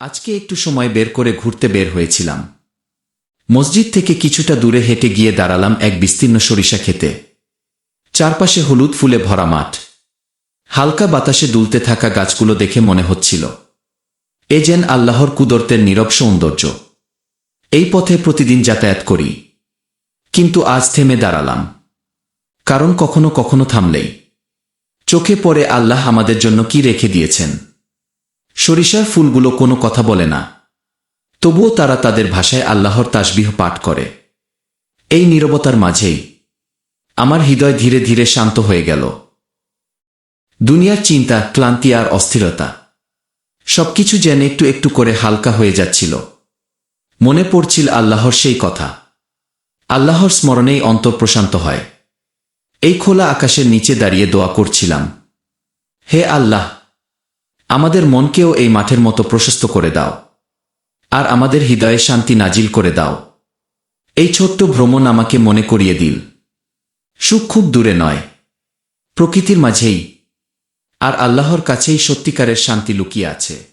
আজকে একটু সময় বের করে ঘুরতে বের হয়েছিলাম। মসজিদ থেকে কিছুটা দূরে হেঁটে গিয়ে দাঁড়ালাম এক বিস্তীর্ণ সরিষা খেতে চারপাশে হলুদ ফুলে ভরা মাঠ। হালকা বাতাসে দুলতে থাকা গাছগুলো দেখে মনে হচ্ছিল। এ যেন আল্লাহর কুদরতের নীরব সৌন্দর্য। এই পথে প্রতিদিন যাতায়াত করি। কিন্তু আজ থেমে দাঁড়ালাম। কারণ কখনো কখনো থামলেই। চোখে পড়ে আল্লাহ আমাদের জন্য কি রেখে দিয়েছেন? সরিষার ফুলগুলো কোনো কথা বলে না। তবুও তারা তাদের ভাষায় আল্লাহর তাসবিহ পাঠ করে। এই নীরবতার মাঝেই আমার হৃদয় ধীরে ধীরে শান্ত হয়ে গেল। দুনিয়ার চিন্তা, ক্লান্তি আর অস্থিরতা সবকিছু যেন একটু একটু করে হালকা হয়ে যাচ্ছিল। মনে পড়ছিল আল্লাহর সেই কথা। আল্লাহর স্মরণেই অন্তর প্রশান্ত হয়। এই খোলা আকাশের নিচে দাঁড়িয়ে দোয়া করছিলাম। হে আল্লাহ আমাদের মনকেও এই মাঠের মতো প্রশস্ত করে দাও। আর আমাদের হৃদয়ে শান্তি নাজিল করে দাও। এই ছোট্ট ভ্রমণ আমাকে মনে করিয়ে দিল। সুখ খুব দূরে নয়। প্রকৃতির মাঝেই আর আল্লাহর কাছেই সত্যিকারের শান্তি লুকিয়ে আছে।